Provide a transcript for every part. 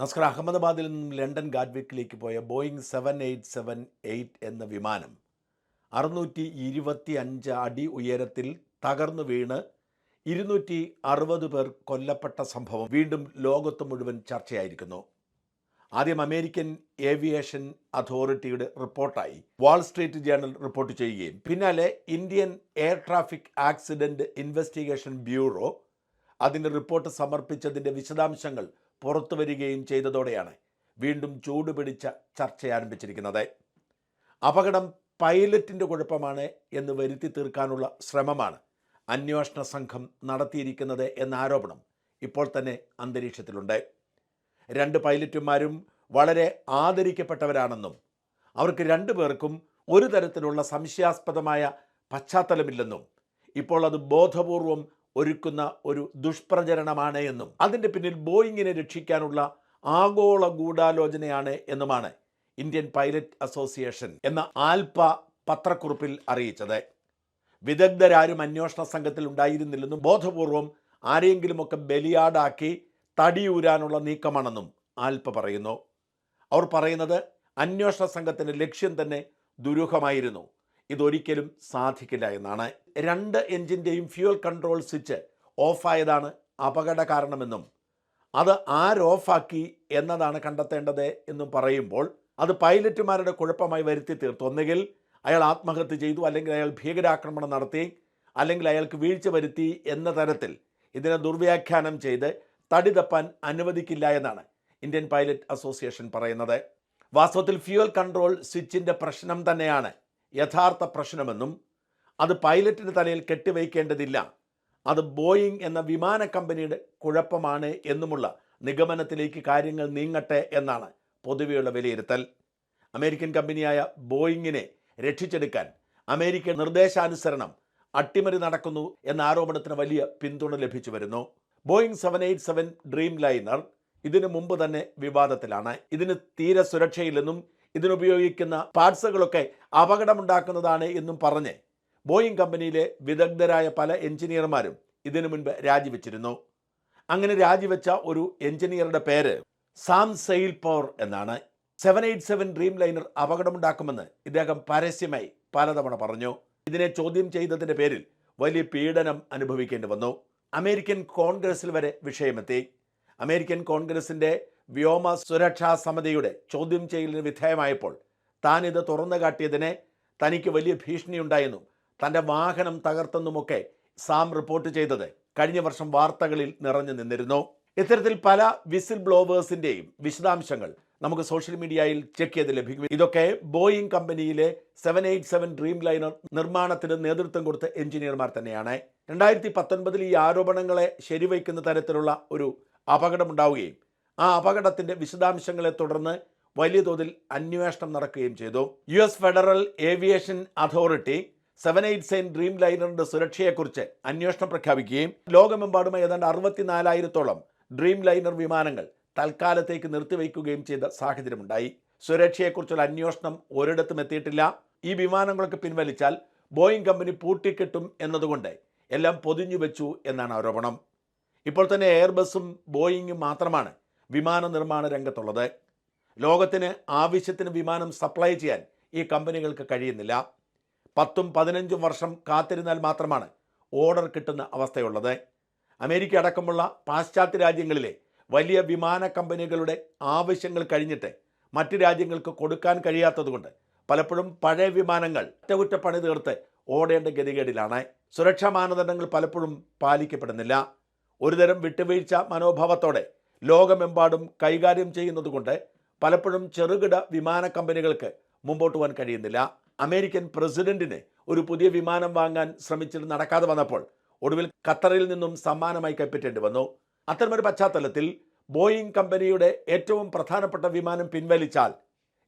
നസ്കർ അഹമ്മദാബാദിൽ നിന്നും ലണ്ടൻ ഗാഡ്വിക്കിലേക്ക് പോയ Boeing seven eight seven eight എന്ന വിമാനം അറുന്നൂറ്റി ഇരുപത്തി അഞ്ച് അടി ഉയരത്തിൽ തകർന്നു വീണ് ഇരുന്നൂറ്റി അറുപത് പേർ കൊല്ലപ്പെട്ട സംഭവം വീണ്ടും ലോകത്ത് മുഴുവൻ ചർച്ചയായിരിക്കുന്നു. ആദ്യം അമേരിക്കൻ ഏവിയേഷൻ അതോറിറ്റിയുടെ റിപ്പോർട്ടായി വാൾസ്ട്രീറ്റ് ജേണൽ റിപ്പോർട്ട് ചെയ്യുകയും പിന്നാലെ Indian air traffic accident investigation bureau അതിന്റെ റിപ്പോർട്ട് സമർപ്പിച്ചതിന്റെ വിശദാംശങ്ങൾ പുറത്തു വരികയും ചെയ്തതോടെയാണ് വീണ്ടും ചൂടുപിടിച്ച ചർച്ച ആരംഭിച്ചിരിക്കുന്നത്. അപകടം പൈലറ്റിന്റെ കുഴപ്പമാണ് എന്ന് വരുത്തി തീർക്കാനുള്ള ശ്രമമാണ് അന്വേഷണ സംഘം നടത്തിയിരിക്കുന്നത് എന്ന ആരോപണം ഇപ്പോൾ തന്നെ അന്തരീക്ഷത്തിലുണ്ട്. രണ്ട് പൈലറ്റുമാരും വളരെ ആദരിക്കപ്പെട്ടവരാണെന്നും അവർക്ക് രണ്ടു പേർക്കും ഒരു തരത്തിലുള്ള സംശയാസ്പദമായ പശ്ചാത്തലമില്ലെന്നും ഇപ്പോൾ അത് ബോധപൂർവം ഒരുക്കുന്ന ഒരു ദുഷ്പ്രചരണമാണ് എന്നും അതിന്റെ പിന്നിൽ ബോയിങ്ങിനെ രക്ഷിക്കാനുള്ള ആഗോള ഗൂഢാലോചനയാണ് എന്നുമാണ് ഇന്ത്യൻ പൈലറ്റ് അസോസിയേഷൻ എന്ന ആൽപ പത്രക്കുറിപ്പിൽ അറിയിച്ചത്. വിദഗ്ധരാരും അന്വേഷണ സംഘത്തിൽ ഉണ്ടായിരുന്നില്ലെന്നും ബോധപൂർവം ആരെയെങ്കിലുമൊക്കെ ബലിയാടാക്കി തടിയൂരാനുള്ള നീക്കമാണെന്നും ആൽപ പറയുന്നു. അവർ പറയുന്നത് അന്വേഷണ സംഘത്തിന്റെ ലക്ഷ്യം തന്നെ ദുരൂഹമായിരുന്നു. ഇതൊരിക്കലും സാധിക്കില്ല എന്നാണ്. രണ്ട് എഞ്ചിന്റെയും ഫ്യൂൽ കൺട്രോൾ സ്വിച്ച് ഓഫായതാണ് അപകട കാരണമെന്നും അത് ആര് ഓഫാക്കി എന്നതാണ് കണ്ടെത്തേണ്ടത് എന്നും പറയുമ്പോൾ അത് പൈലറ്റുമാരുടെ കുഴപ്പമായി വരുത്തി തീർത്തു. ഒന്നുകിൽ അയാൾ ആത്മഹത്യ ചെയ്തു അല്ലെങ്കിൽ അയാൾ ഭീകരാക്രമണം നടത്തി അല്ലെങ്കിൽ അയാൾക്ക് വീഴ്ച വരുത്തി എന്ന തരത്തിൽ ഇതിനെ ദുർവ്യാഖ്യാനം ചെയ്ത് തടി തപ്പാൻ അനുവദിക്കില്ല എന്നാണ് ഇന്ത്യൻ പൈലറ്റ് അസോസിയേഷൻ പറയുന്നത്. വാസ്തവത്തിൽ ഫ്യൂവൽ കൺട്രോൾ സ്വിച്ചിന്റെ പ്രശ്നം തന്നെയാണ്. യഥാർത്ഥ പ്രശ്നമെന്നും അത് പൈലറ്റിന്റെ തലയിൽ കെട്ടിവയ്ക്കേണ്ടതില്ല. അത് ബോയിങ് എന്ന വിമാന കമ്പനിയുടെ കുഴപ്പമാണ് എന്നുമുള്ള നിഗമനത്തിലേക്ക് കാര്യങ്ങൾ നീങ്ങട്ടെ എന്നാണ് പൊതുവെയുള്ള വിലയിരുത്തൽ. അമേരിക്കൻ കമ്പനിയായ ബോയിങ്ങിനെ രക്ഷിച്ചെടുക്കാൻ അമേരിക്ക നിർദ്ദേശാനുസരണം അട്ടിമറി നടക്കുന്നു എന്ന ആരോപണത്തിന് വലിയ പിന്തുണ ലഭിച്ചു വരുന്നു. Boeing seven eight seven Dreamliner ഇതിനു മുമ്പ് തന്നെ വിവാദത്തിലാണ്. ഇതിന് തീരെ സുരക്ഷയില്ലെന്നും ഇതിനുപയോഗിക്കുന്ന പാർട്സുകളൊക്കെ അപകടമുണ്ടാക്കുന്നതാണ് എന്നും പറഞ്ഞ് ബോയിങ് കമ്പനിയിലെ വിദഗ്ധരായ പല എഞ്ചിനീയർമാരും ഇതിനു മുൻപ് രാജിവെച്ചിരുന്നു. അങ്ങനെ രാജിവെച്ച ഒരു എഞ്ചിനീയറുടെ പേര് സാം സെയിൽ പവർ എന്നാണ്. Seven eight seven Dreamliner അപകടമുണ്ടാക്കുമെന്ന് ഇദ്ദേഹം പരസ്യമായി പലതവണ പറഞ്ഞു. ഇതിനെ ചോദ്യം ചെയ്തതിന്റെ പേരിൽ വലിയ പീഡനം അനുഭവിക്കേണ്ടി വന്നു. അമേരിക്കൻ കോൺഗ്രസിൽ വരെ വിഷയമെത്തി. അമേരിക്കൻ കോൺഗ്രസിന്റെ വ്യോമ സുരക്ഷാ സമിതിയുടെ ചോദ്യം ചെയ്യലിന് വിധേയമായപ്പോൾ താൻ ഇത് തുറന്നു കാട്ടിയതിനെ തനിക്ക് വലിയ ഭീഷണിയുണ്ടായെന്നും തന്റെ വാഹനം തകർത്തെന്നുമൊക്കെ സാം റിപ്പോർട്ട് ചെയ്തത് കഴിഞ്ഞ വർഷം വാർത്തകളിൽ നിറഞ്ഞു നിന്നിരുന്നു. ഇത്തരത്തിൽ പല വിസിൽ ബ്ലോവേഴ്സിന്റെയും വിശദാംശങ്ങൾ നമുക്ക് സോഷ്യൽ മീഡിയയിൽ ചെക്ക് ചെയ്ത് ലഭിക്കും. ഇതൊക്കെ ബോയിങ് കമ്പനിയിലെ seven eight seven Dreamliner നിർമ്മാണത്തിന് നേതൃത്വം കൊടുത്ത എഞ്ചിനീയർമാർ തന്നെയാണ്. രണ്ടായിരത്തി പത്തൊൻപതിൽ ഈ ആരോപണങ്ങളെ ശരിവയ്ക്കുന്ന തരത്തിലുള്ള ഒരു അപകടമുണ്ടാവുകയും ആ അപകടത്തിന്റെ വിശദാംശങ്ങളെ തുടർന്ന് വലിയ തോതിൽ അന്വേഷണം നടക്കുകയും ചെയ്തു. U S federal aviation authority seven eight seven dream ലൈനറിന്റെ സുരക്ഷയെക്കുറിച്ച് അന്വേഷണം പ്രഖ്യാപിക്കുകയും ലോകമെമ്പാടുമായി ഏതാണ്ട് അറുപത്തിനാലായിരത്തോളം ഡ്രീം ലൈനർ വിമാനങ്ങൾ തൽക്കാലത്തേക്ക് നിർത്തിവെക്കുകയും ചെയ്ത സാഹചര്യമുണ്ടായി. സുരക്ഷയെക്കുറിച്ചുള്ള അന്വേഷണം ഒരിടത്തും എത്തിയിട്ടില്ല. ഈ വിമാനങ്ങളൊക്കെ പിൻവലിച്ചാൽ ബോയിങ് കമ്പനി പൂട്ടിക്കിട്ടും എന്നതുകൊണ്ട് എല്ലാം പൊതിഞ്ഞു വെച്ചു എന്നാണ് ആരോപണം. ഇപ്പോൾ തന്നെ എയർബസും ബോയിങ്ങും മാത്രമാണ് വിമാന നിർമ്മാണ രംഗത്തുള്ളത്. ലോകത്തിന് ആവശ്യത്തിന് വിമാനം സപ്ലൈ ചെയ്യാൻ ഈ കമ്പനികൾക്ക് കഴിയുന്നില്ല. പത്തും പതിനഞ്ചും വർഷം കാത്തിരുന്നാൽ മാത്രമാണ് ഓർഡർ കിട്ടുന്ന അവസ്ഥയുള്ളത്. അമേരിക്ക അടക്കമുള്ള പാശ്ചാത്യ രാജ്യങ്ങളിലെ വലിയ വിമാന കമ്പനികളുടെ ആവശ്യങ്ങൾ കഴിഞ്ഞിട്ട് മറ്റ് രാജ്യങ്ങൾക്ക് കൊടുക്കാൻ കഴിയാത്തതുകൊണ്ട് പലപ്പോഴും പഴയ വിമാനങ്ങൾ അറ്റകുറ്റപ്പണി തീർത്ത് ഓടേണ്ട ഗതികേടിലാണ്. സുരക്ഷാ മാനദണ്ഡങ്ങൾ പലപ്പോഴും പാലിക്കപ്പെടുന്നില്ല. ഒരുതരം വിട്ടുവീഴ്ച മനോഭാവത്തോടെ ലോകമെമ്പാടും കൈകാര്യം ചെയ്യുന്നതുകൊണ്ട് പലപ്പോഴും ചെറുകിട വിമാന കമ്പനികൾക്ക് മുമ്പോട്ട് പോകാൻ കഴിയുന്നില്ല. അമേരിക്കൻ പ്രസിഡന്റിന് ഒരു പുതിയ വിമാനം വാങ്ങാൻ ശ്രമിച്ചിട്ട് നടക്കാതെ വന്നപ്പോൾ ഒടുവിൽ ഖത്തറിൽ നിന്നും സമ്മാനമായി കൈപ്പറ്റേണ്ടി വന്നു. അത്തരമൊരു പശ്ചാത്തലത്തിൽ ബോയിങ് കമ്പനിയുടെ ഏറ്റവും പ്രധാനപ്പെട്ട വിമാനം പിൻവലിച്ചാൽ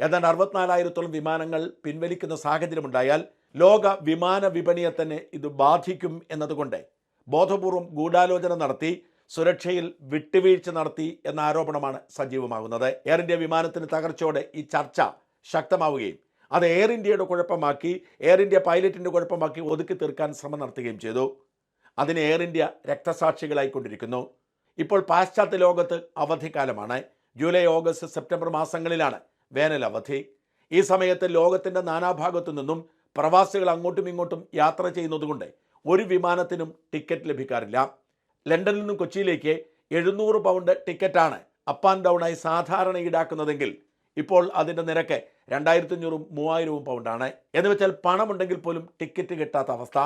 ഏതാണ്ട് അറുപത്തിനാലായിരത്തോളം വിമാനങ്ങൾ പിൻവലിക്കുന്ന സാഹചര്യമുണ്ടായാൽ ലോക വിമാന വിപണിയെ തന്നെ ഇത് ബാധിക്കും എന്നതുകൊണ്ട് ബോധപൂർവം ഗൂഢാലോചന നടത്തി സുരക്ഷയിൽ വിട്ടുവീഴ്ച നടത്തി എന്ന ആരോപണമാണ് സജീവമാകുന്നത്. എയർ ഇന്ത്യ വിമാനത്തിന് തകർച്ചയോടെ ഈ ചർച്ച ശക്തമാവുകയും അത് എയർ ഇന്ത്യയുടെ കുഴപ്പമാക്കി എയർ ഇന്ത്യ പൈലറ്റിന്റെ കുഴപ്പമാക്കി ഒതുക്കി തീർക്കാൻ ശ്രമം നടത്തുകയും ചെയ്തു. അതിന് എയർ ഇന്ത്യ രക്തസാക്ഷികളായിക്കൊണ്ടിരിക്കുന്നു ഇപ്പോൾ പാശ്ചാത്യ ലോകത്ത് അവധിക്കാലമാണ്. ജൂലൈ ഓഗസ്റ്റ് സെപ്റ്റംബർ മാസങ്ങളിലാണ് വേനൽ അവധി. ഈ സമയത്ത് ലോകത്തിന്റെ നാനാഭാഗത്തു നിന്നും പ്രവാസികൾ അങ്ങോട്ടും ഇങ്ങോട്ടും യാത്ര ചെയ്യുന്നതുകൊണ്ട് ഒരു വിമാനത്തിനും ടിക്കറ്റ് ലഭിക്കാറില്ല. ലണ്ടനിൽ നിന്നും കൊച്ചിയിലേക്ക് എഴുന്നൂറ് പൗണ്ട് ടിക്കറ്റാണ് അപ്പ് ആൻഡ് ഡൗൺ ആയി സാധാരണ ഈടാക്കുന്നതെങ്കിൽ ഇപ്പോൾ അതിന്റെ നിരക്ക് രണ്ടായിരത്തി അഞ്ഞൂറും മൂവായിരവും പൗണ്ടാണ്. എന്ന് വെച്ചാൽ പണമുണ്ടെങ്കിൽ പോലും ടിക്കറ്റ് കിട്ടാത്ത അവസ്ഥ.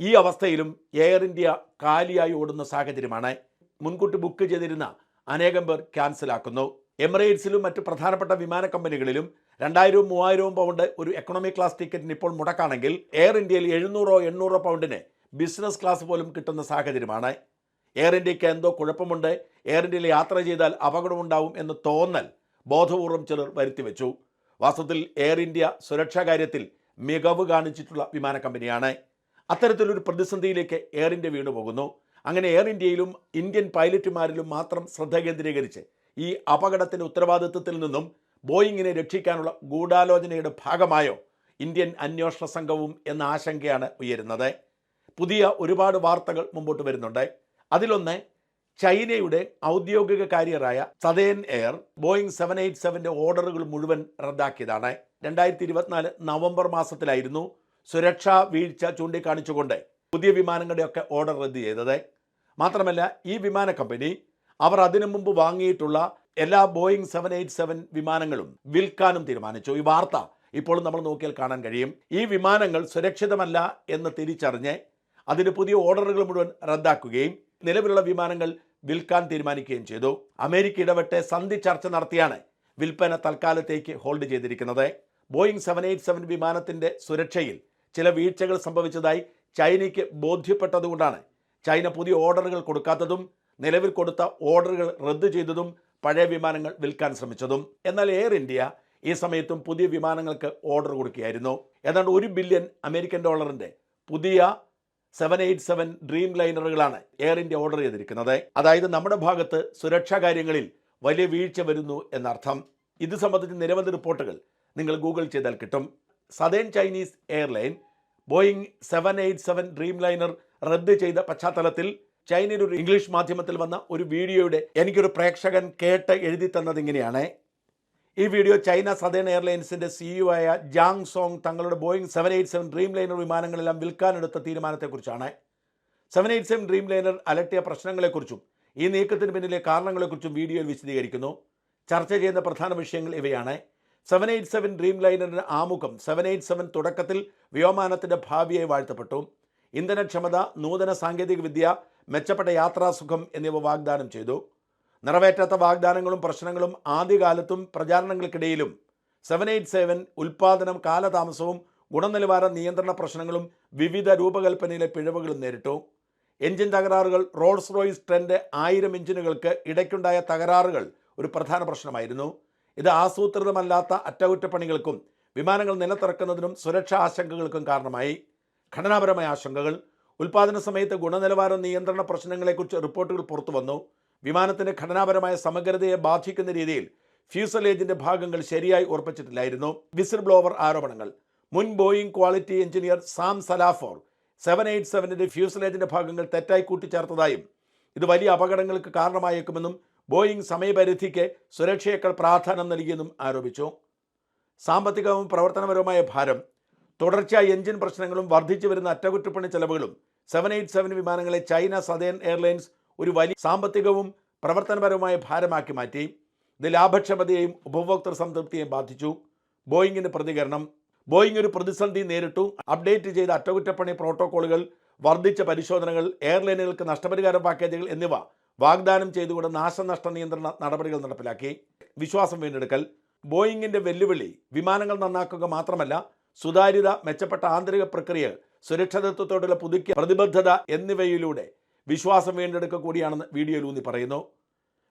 ഈ അവസ്ഥയിലും എയർ ഇന്ത്യ കാലിയായി ഓടുന്ന സാഹചര്യമാണ്. മുൻകൂട്ടി ബുക്ക് ചെയ്തിരുന്ന അനേകം പേർ ക്യാൻസലാക്കുന്നു എമിറേറ്റ്സിലും മറ്റ് പ്രധാനപ്പെട്ട വിമാന കമ്പനികളിലും രണ്ടായിരവും മൂവായിരവും പൗണ്ട് ഒരു എക്കണോമി ക്ലാസ് ടിക്കറ്റിന് ഇപ്പോൾ മുടക്കാണെങ്കിൽ എയർ ഇന്ത്യയിൽ എഴുന്നൂറോ എണ്ണൂറോ പൗണ്ടിന് ബിസിനസ് ക്ലാസ് പോലും കിട്ടുന്ന സാഹചര്യമാണ്. എയർ ഇന്ത്യയ്ക്ക് എന്തോ കുഴപ്പമുണ്ട്. എയർ ഇന്ത്യയിൽ യാത്ര ചെയ്താൽ അപകടമുണ്ടാവും എന്ന് തോന്നൽ ബോധപൂർവം ചിലർ വരുത്തിവെച്ചു. വാസ്തവത്തിൽ എയർ ഇന്ത്യ സുരക്ഷാ കാര്യത്തിൽ മികവ് കാണിച്ചിട്ടുള്ള വിമാന കമ്പനിയാണ്. അത്തരത്തിലൊരു പ്രതിസന്ധിയിലേക്ക് എയർ ഇന്ത്യ വീണുപോകുന്നു അങ്ങനെ എയർ ഇന്ത്യയിലും ഇന്ത്യൻ പൈലറ്റുമാരിലും മാത്രം ശ്രദ്ധ കേന്ദ്രീകരിച്ച് ഈ അപകടത്തിന്റെ ഉത്തരവാദിത്വത്തിൽ നിന്നും ബോയിങ്ങിനെ രക്ഷിക്കാനുള്ള ഗൂഢാലോചനയുടെ ഭാഗമായോ ഇന്ത്യൻ അന്വേഷണ സംഘവും എന്ന ആശങ്കയാണ് ഉയരുന്നത്. പുതിയ ഒരുപാട് വാർത്തകൾ മുമ്പോട്ട് വരുന്നുണ്ട്. അതിലൊന്ന് ചൈനയുടെ ഔദ്യോഗിക കാരിയറായ Southern Air Boeing seven eight സെവന്റെ ഓർഡറുകൾ മുഴുവൻ റദ്ദാക്കിയതാണ്. രണ്ടായിരത്തി ഇരുപത്തിനാല് നവംബർ മാസത്തിലായിരുന്നു സുരക്ഷാ വീഴ്ച ചൂണ്ടിക്കാണിച്ചുകൊണ്ട് പുതിയ വിമാനങ്ങളുടെയൊക്കെ ഓർഡർ റദ്ദ് ചെയ്തത്. മാത്രമല്ല ഈ വിമാന കമ്പനി അവർ അതിനു മുമ്പ് വാങ്ങിയിട്ടുള്ള എല്ലാ ബോയിങ് സെവൻ എയ്റ്റ് സെവൻ വിമാനങ്ങളും വിൽക്കാനും തീരുമാനിച്ചു. ഈ വാർത്ത ഇപ്പോൾ നമ്മൾ നോക്കിയാൽ കാണാൻ കഴിയും. ഈ വിമാനങ്ങൾ സുരക്ഷിതമല്ല എന്ന് തിരിച്ചറിഞ്ഞ് അതിന് പുതിയ ഓർഡറുകൾ മുഴുവൻ റദ്ദാക്കുകയും നിലവിലുള്ള വിമാനങ്ങൾ വിൽക്കാൻ തീരുമാനിക്കുകയും ചെയ്തു. അമേരിക്ക ഇടപെട്ട് സന്ധി ചർച്ച നടത്തിയാണ് വിൽപ്പന തൽക്കാലത്തേക്ക് ഹോൾഡ് ചെയ്തിരിക്കുന്നത്. ബോയിങ് സെവൻ എയ്റ്റ് സെവൻ വിമാനത്തിന്റെ സുരക്ഷയിൽ ചില വീഴ്ചകൾ സംഭവിച്ചതായി ചൈനയ്ക്ക് ബോധ്യപ്പെട്ടതുകൊണ്ടാണ് ചൈന പുതിയ ഓർഡറുകൾ കൊടുക്കാത്തതും നിലവിൽ കൊടുത്ത ഓർഡറുകൾ റദ്ദു ചെയ്തതും പഴയ വിമാനങ്ങൾ വിൽക്കാൻ ശ്രമിച്ചതും. എന്നാൽ എയർ ഇന്ത്യ ഈ സമയത്തും പുതിയ വിമാനങ്ങൾക്ക് ഓർഡർ കൊടുക്കുകയായിരുന്നു. ഏതാണ്ട് ഒരു ബില്യൺ അമേരിക്കൻ ഡോളറിന്റെ പുതിയ സെവൻ എയ്റ്റ് സെവൻ ഡ്രീം ലൈനറുകളാണ് എയർ ഇന്ത്യ ഓർഡർ ചെയ്തിരിക്കുന്നത്. അതായത് നമ്മുടെ ഭാഗത്ത് സുരക്ഷാ കാര്യങ്ങളിൽ വലിയ വീഴ്ച വരുന്നു എന്നർത്ഥം. ഇത് സംബന്ധിച്ച് നിരവധി റിപ്പോർട്ടുകൾ നിങ്ങൾ ഗൂഗിൾ ചെയ്താൽ കിട്ടും. Southern Chinese airline Boeing seven eight seven Dreamliner റദ്ദ് ചെയ്ത പശ്ചാത്തലത്തിൽ ചൈനയിൽ ഒരു ഇംഗ്ലീഷ് മാധ്യമത്തിൽ വന്ന ഒരു വീഡിയോയുടെ എനിക്കൊരു പ്രേക്ഷകൻ കേട്ട് എഴുതി തന്നത് ഇങ്ങനെയാണ്. ഈ വീഡിയോ ചൈന സദേൺ എയർലൈൻസിന്റെ സിഇഒ ആയ ജാങ് സോങ് തങ്ങളുടെ Boeing seven eight seven Dreamliner വിമാനങ്ങളെല്ലാം വിൽക്കാനെടുത്ത തീരുമാനത്തെക്കുറിച്ചാണ്. Seven eight seven Dreamliner അലട്ടിയ പ്രശ്നങ്ങളെക്കുറിച്ചും ഈ നീക്കത്തിന് പിന്നിലെ കാരണങ്ങളെക്കുറിച്ചും വീഡിയോയിൽ വിശദീകരിക്കുന്നു. ചർച്ച ചെയ്യുന്ന പ്രധാന വിഷയങ്ങൾ ഇവയാണ്. സെവൻ എയ്റ്റ് സെവൻ ഡ്രീം ലൈനറിന് ആമുഖം സെവൻ എയ്റ്റ് സെവൻ തുടക്കത്തിൽ വ്യോമാനത്തിന്റെ ഭാവിയായി വാഴ്ത്തപ്പെട്ടു. ഇന്ധനക്ഷമത നൂതന സാങ്കേതികവിദ്യ മെച്ചപ്പെട്ട യാത്രാസുഖം എന്നിവ വാഗ്ദാനം ചെയ്തു. നിറവേറ്റാത്ത വാഗ്ദാനങ്ങളും പ്രശ്നങ്ങളും ആദ്യകാലത്തും പ്രചാരണങ്ങൾക്കിടയിലും സെവൻ എയ്റ്റ് സെവൻ ഉൽപാദനം കാലതാമസവും ഗുണനിലവാര നിയന്ത്രണ പ്രശ്നങ്ങളും വിവിധ രൂപകൽപ്പനയിലെ പിഴവുകളും നേരിട്ടു. എഞ്ചിൻ തകരാറുകൾ റോൾസ് റോയ്സ് ട്രെൻഡ് ആയിരം എഞ്ചിനുകൾക്ക് ഇടയ്ക്കുണ്ടായ തകരാറുകൾ ഒരു പ്രധാന പ്രശ്നമായിരുന്നു. ഇത് ആസൂത്രിതമല്ലാത്ത അറ്റകുറ്റപ്പണികൾക്കും വിമാനങ്ങൾ നിലത്തിറക്കുന്നതിനും സുരക്ഷാ ആശങ്കകൾക്കും കാരണമായി. ഘടനാപരമായ ആശങ്കകൾ. ഉൽപാദന സമയത്ത് ഗുണനിലവാര നിയന്ത്രണ പ്രശ്നങ്ങളെക്കുറിച്ച് റിപ്പോർട്ടുകൾ പുറത്തു വന്നു വിമാനത്തിന്റെ ഘടനാപരമായ സമഗ്രതയെ ബാധിക്കുന്ന രീതിയിൽ ഫ്യൂസലേജിന്റെ ഭാഗങ്ങൾ ശരിയായി ഉറപ്പിച്ചിട്ടില്ലായിരുന്നു. വിസിൽ ബ്ലോവർ ആരോപണങ്ങൾ. മുൻ Boeing quality engineer Sam Salehpour seven eight സെവനിന്റെ ഫ്യൂസലേജിന്റെ ഭാഗങ്ങൾ തെറ്റായി കൂട്ടിച്ചേർത്തതായും ഇത് വലിയ അപകടങ്ങൾക്ക് കാരണമായേക്കുമെന്നും ബോയിങ് സമയപരിധിക്ക് സുരക്ഷയേക്കാൾ പ്രാധാന്യം നൽകിയെന്നും ആരോപിച്ചു. സാമ്പത്തികവും പ്രവർത്തനപരവുമായ ഭാരം തുടർച്ചയായ എഞ്ചിൻ പ്രശ്നങ്ങളും വർദ്ധിച്ചു വരുന്ന അറ്റകുറ്റപ്പണി ചെലവുകളും സെവൻ എയ്റ്റ് സെവൻ വിമാനങ്ങളെ ചൈന സദേൺ എയർലൈൻസ് ഒരു വലിയ സാമ്പത്തികവും പ്രവർത്തനപരവുമായ ഭാരമാക്കി മാറ്റി. ഇത് ലാഭക്ഷമതയെയും ഉപഭോക്തൃ സംതൃപ്തിയെയും ബാധിച്ചു. ബോയിങ്ങിന്റെ പ്രതികരണം. ബോയിങ് ഒരു പ്രതിസന്ധി നേരിട്ടു. അപ്ഡേറ്റ് ചെയ്ത അറ്റകുറ്റപ്പണി പ്രോട്ടോക്കോളുകൾ വർദ്ധിച്ച പരിശോധനകൾ എയർലൈനുകൾക്ക് നഷ്ടപരിഹാര പാക്കേജുകൾ എന്നിവ വാഗ്ദാനം ചെയ്തുകൊണ്ട് നാശനഷ്ട നിയന്ത്രണ നടപടികൾ നടപ്പിലാക്കി. വിശ്വാസം വീണ്ടെടുക്കൽ. ബോയിങ്ങിന്റെ വെല്ലുവിളി വിമാനങ്ങൾ നന്നാക്കുക മാത്രമല്ല സുതാര്യത മെച്ചപ്പെട്ട ആന്തരിക പ്രക്രിയകൾ സുരക്ഷിതത്വത്തോടുള്ള പുതുക്കിയ പ്രതിബദ്ധത എന്നിവയിലൂടെ വിശ്വാസം വീണ്ടെടുക്കുക കൂടിയാണെന്ന് വീഡിയോയിൽ ഊന്നി പറയുന്നു.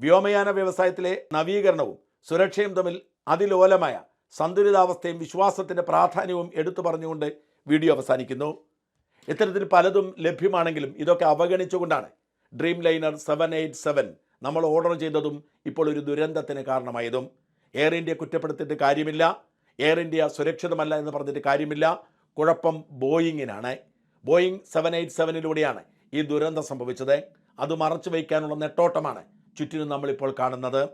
വ്യോമയാന വ്യവസായത്തിലെ നവീകരണവും സുരക്ഷയും തമ്മിൽ അതിലോലമായ സന്തുലിതാവസ്ഥയും വിശ്വാസത്തിന്റെ പ്രാധാന്യവും എടുത്തു പറഞ്ഞുകൊണ്ട് വീഡിയോ അവസാനിക്കുന്നു. ഇത്തരത്തിൽ പലതും ലഭ്യമാണെങ്കിലും ഇതൊക്കെ അവഗണിച്ചുകൊണ്ടാണ് Dreamliner seven eight seven നമ്മൾ ഓർഡർ ചെയ്തതും ഇപ്പോൾ ഒരു ദുരന്തത്തിന് കാരണമായതും. എയർ ഇന്ത്യ കുറ്റപ്പെടുത്തിയിട്ട് കാര്യമില്ല. എയർ ഇന്ത്യ സുരക്ഷിതമല്ല എന്ന് പറഞ്ഞിട്ട് കാര്യമില്ല. കുഴപ്പം ബോയിങ്ങിനാണ് ബോയിങ് സെവൻ എയ്റ്റ് സെവനിലൂടെയാണ് ഈ ദുരന്തം സംഭവിച്ചത്. അത് മറച്ചു വയ്ക്കാനുള്ള നെട്ടോട്ടമാണ് ചുറ്റിനും നമ്മളിപ്പോൾ കാണുന്നത്.